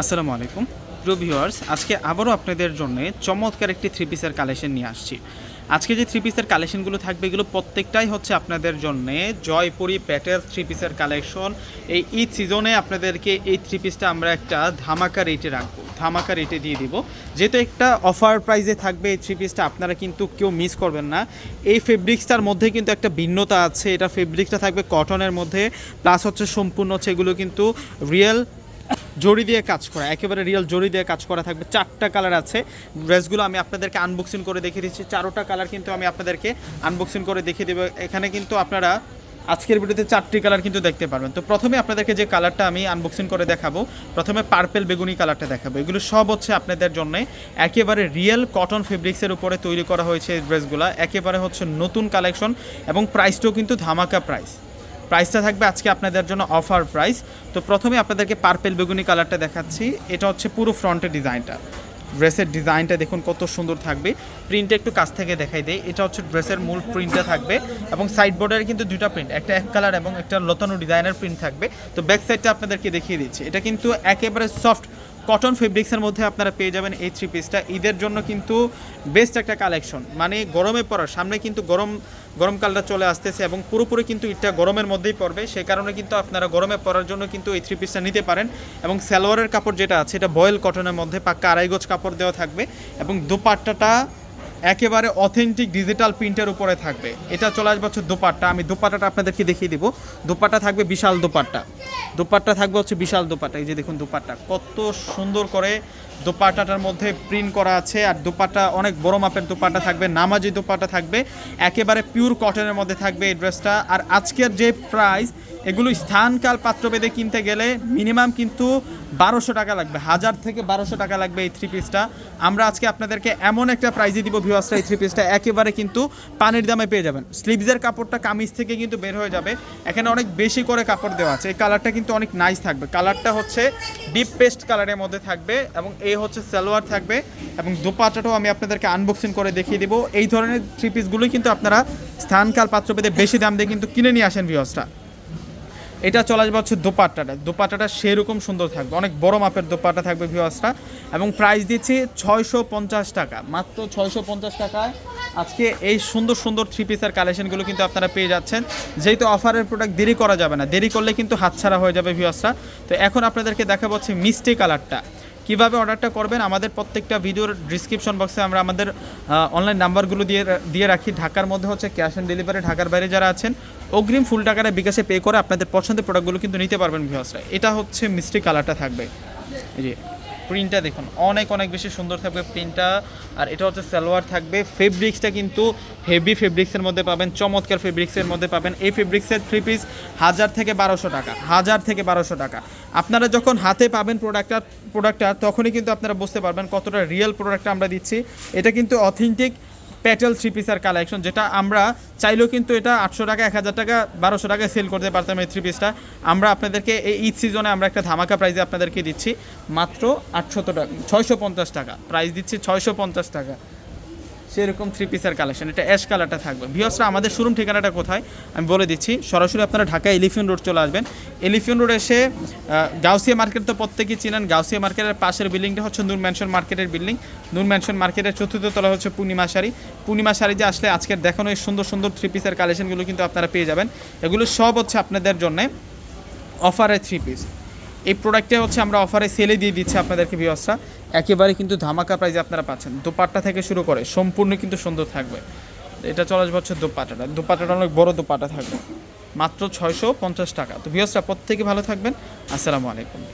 আসসালামু আলাইকুম। প্রিয় ভিউয়ার্স, আজকে আবারও আপনাদের জন্য চমৎকার একটি থ্রি পিসের কালেকশন নিয়ে আসছি। আজকে যে থ্রি পিসের কালেকশনগুলো থাকবে, এগুলো প্রত্যেকটাই হচ্ছে আপনাদের জন্য জয়পুরি প্যাটেল থ্রি পিসের কালেকশন এই ঈদ সিজনে আপনাদেরকে এই থ্রি পিসটা আমরা একটা ধামাকা রেটে রাখব, ধামাকা রেটে দিয়ে দিব। যেহেতু একটা অফার প্রাইজে থাকবে এই থ্রি পিসটা আপনারা কিন্তু কেউ মিস করবেন না। এই ফেব্রিক্সটার মধ্যে কিন্তু একটা ভিন্নতা আছে, এটা ফেব্রিক্সটা থাকবে কটনের মধ্যে প্লাস হচ্ছে সম্পূর্ণ হচ্ছে এগুলো কিন্তু রিয়েল জড়ি দিয়ে কাজ করা, একেবারে রিয়েল জড়ি দিয়ে কাজ করা থাকবে। চারটা কালার আছে। ড্রেসগুলো আমি আপনাদেরকে আনবক্সিং করে দেখিয়ে দিচ্ছি। চারোটা কালার কিন্তু আমি আপনাদেরকে আনবক্সিং করে দেখিয়ে দেবো। এখানে কিন্তু আপনারা আজকের ভিডিওতে চারটি কালার কিন্তু দেখতে পারবেন। তো প্রথমে আপনাদেরকে যে কালারটা আমি আনবক্সিং করে দেখাবো, প্রথমে পার্পেল বেগুনি কালারটা দেখাবো। এগুলো সব হচ্ছে আপনাদের জন্য একেবারে রিয়েল কটন ফেব্রিক্সের উপরে তৈরি করা হয়েছে ড্রেসগুলো একেবারে হচ্ছে নতুন কালেকশন এবং প্রাইসটাও কিন্তু ধামাকা প্রাইস প্রাইসটা থাকবে আজকে আপনাদের জন্য অফার প্রাইস। তো প্রথমে আপনাদেরকে পার্পেল বেগুনি কালারটা দেখাচ্ছি। এটা হচ্ছে পুরো ফ্রন্টের ডিজাইনটা। ড্রেসের ডিজাইনটা দেখুন কত সুন্দর থাকবে। প্রিন্টটা একটু কাছ থেকে দেখাই দেয় এটা হচ্ছে ড্রেসের মূল প্রিন্টটা থাকবে এবং সাইড বর্ডারে কিন্তু দুটো প্রিন্ট, একটা এক কালার এবং একটা লতানো ডিজাইনের প্রিন্ট থাকবে। তো ব্যাক সাইডটা আপনাদেরকে দেখিয়ে দিচ্ছি। এটা কিন্তু একেবারে সফট কটন ফেব্রিক্সের মধ্যে আপনারা পেয়ে যাবেন এই থ্রি পিসটা ঈদের জন্য কিন্তু বেস্ট একটা কালেকশন মানে গরমে পড়ার সামনে কিন্তু গরম গরমকালটা চলে আসতেছে এবং পুরোপুরি কিন্তু ঈদটা গরমের মধ্যেই পড়বে। সেই কারণে কিন্তু আপনারা গরমে পড়ার জন্য কিন্তু এই থ্রি পিসটা নিতে পারেন। এবং সালোয়ারের কাপড় যেটা আছে, এটা বয়েল কটনের মধ্যে পাক্কা আড়াই গজ কাপড় দেওয়া থাকবে। এবং দুপাট্টাটা একেবারে অথেন্টিক ডিজিটাল প্রিন্টের উপরে থাকবে। এটা চলে আসবে হচ্ছে দোপাট্টা। আমি দোপাট্টাটা আপনাদেরকে দেখিয়ে দিব। দোপাট্টা থাকবে বিশাল দোপাট্টা। দোপাট্টা থাকবে হচ্ছে বিশাল দোপাট্টা। এই যে দেখুন দোপাট্টা। কত সুন্দর করে দোপাট্টাটার মধ্যে প্রিন্ট করা আছে। আর দোপাট্টা অনেক বড় মাপের দোপাট্টা থাকবে। নামাজি দোপাট্টা থাকবে। একেবারে পিওর কটনের মধ্যে থাকবে এই ড্রেসটা আর আজকের যে প্রাইস এগুলো স্থানকাল পাত্রভেদে কিনতে গেলে মিনিমাম কিন্তু বারোশো টাকা লাগবে। হাজার থেকে বারোশো টাকা লাগবে এই থ্রি পিসটা আমরা আজকে আপনাদেরকে এমন একটা প্রাইজে দিব ভিউয়ার্সটা এই থ্রি পিসটা একেবারে কিন্তু পানির দামে পেয়ে যাবেন। স্লিভসের কাপড়টা কামিজ থেকে কিন্তু বের হয়ে যাবে। এখানে অনেক বেশি করে কাপড় দেওয়া আছে। এই কালারটা কিন্তু অনেক নাইস থাকবে। কালারটা হচ্ছে ডিপ পেস্ট কালারের মধ্যে থাকবে এবং এই হচ্ছে সালোয়ার থাকবে এবং দোপাট্টাটাও আমি আপনাদেরকে আনবক্সিং করে দেখিয়ে দিব। এই ধরনের থ্রি পিসগুলোই কিন্তু আপনারা স্থানকাল পাত্রভেদে বেশি দাম দিয়ে কিন্তু কিনে নিয়ে আসেন ভিউয়ার্সটা এটা চলে আসবে হচ্ছে দোপাট্টাটা। দোপাট্টাটা সেরকম সুন্দর থাকবে। অনেক বড় মাপের দোপাট্টা থাকবে ভিওয়াসটা এবং প্রাইস দিচ্ছি ছয়শো পঞ্চাশ টাকা। মাত্র ছয়শো পঞ্চাশ টাকায়। আজকে এই সুন্দর সুন্দর থ্রি পিসের কালেকশনগুলো কিন্তু আপনারা পেয়ে যাচ্ছেন। যেহেতু অফারের প্রোডাক্ট দেরি করা যাবে না। দেরি করলে কিন্তু হাতছাড়া হয়ে যাবে ভিওয়াসটা তো এখন আপনাদেরকে দেখা হচ্ছে মিষ্টি কালারটা কীভাবে অর্ডারটা করবেন আমাদের প্রত্যেকটা ভিডিওর ডিসক্রিপশন বক্সে আমরা আমাদের অনলাইন নাম্বারগুলো দিয়ে দিয়ে রাখি। ঢাকার মধ্যে হচ্ছে ক্যাশ অন ডেলিভারি ঢাকার বাইরে যারা আছেন, অগ্রিম ফুল টাকাটা বিকাশে পে করে আপনাদের পছন্দের প্রোডাক্টগুলো কিন্তু নিতে পারবেন ভিউসরা এটা হচ্ছে মিষ্টি কালারটা থাকবে। জি। প্রিন্টটা দেখুন, অনেক অনেক বেশি সুন্দর থাকবে প্রিন্টটা। আর এটা হচ্ছে সালোয়ার থাকবে। ফেব্রিক্সটা কিন্তু হেভি ফেব্রিক্সের মধ্যে পাবেন, চমৎকার ফেব্রিক্সের মধ্যে পাবেন। এই ফেব্রিক্সের থ্রি পিস হাজার থেকে বারোশো টাকা, হাজার থেকে বারোশো টাকা। আপনারা যখন হাতে পাবেন প্রোডাক্টটা প্রোডাক্টটা তখনই কিন্তু আপনারা বুঝতে পারবেন কতটা রিয়েল প্রোডাক্টটা আমরা দিচ্ছি। এটা কিন্তু অথেন্টিক প্যাটেল থ্রি পিসের কালেকশন, যেটা আমরা চাইলেও কিন্তু এটা আটশো টাকা, এক হাজার টাকা, বারোশো টাকায় সেল করতে পারতাম এই থ্রি পিসটা আমরা আপনাদেরকে এই ঈদ সিজনে আমরা একটা ধামাকা প্রাইজে আপনাদেরকে দিচ্ছি, মাত্র আটশত টাকা, ছয়শো পঞ্চাশ টাকা প্রাইস দিচ্ছি ছয়শো পঞ্চাশ টাকা। সেরকম থ্রি পিসের কালেকশন এটা অ্যাশ কালারটা থাকবে। ভিওসরা আমাদের শোরুম ঠিকানাটা কোথায়? আমি বলে দিচ্ছি, সরাসরি আপনারা ঢাকা এলিফেন্ট রোড চলে আসবেন। এলিফেন্ট রোড এসে গাউসিয়া মার্কেট তো প্রত্যেকেই চিনেন। গাউসিয়া মার্কেটের পাশের বিল্ডিংটা হচ্ছে নূর ম্যানশন মার্কেটের বিল্ডিং নূর ম্যানশন মার্কেটের চতুর্থ তলা হচ্ছে পূর্ণিমা শাড়ি। পূর্ণিমা শাড়ি যে আসলে আজকের দেখানো এই সুন্দর সুন্দর থ্রি পিসের কালেকশনগুলো কিন্তু আপনারা পেয়ে যাবেন। এগুলো সব হচ্ছে আপনাদের জন্য অফারে থ্রি পিস এই প্রোডাক্টটা হচ্ছে আমরা অফারে সেলে দিয়ে দিচ্ছি আপনাদেরকে ভিওসরা একেবারে কিন্তু ধামাকা প্রাইজে আপনারা পাচ্ছেন। দোপাট্টা থেকে শুরু করে সম্পূর্ণ কিন্তু সুন্দর থাকবে। এটা চলে বছর হচ্ছে দোপাটাটা দোপাট্টাটা অনেক বড় দোপাটা থাকবে। মাত্র ছয়শো পঞ্চাশ টাকা। তো ভিওসরা প্রত্যেকে ভালো থাকবেন। আসসালামু আলাইকুম।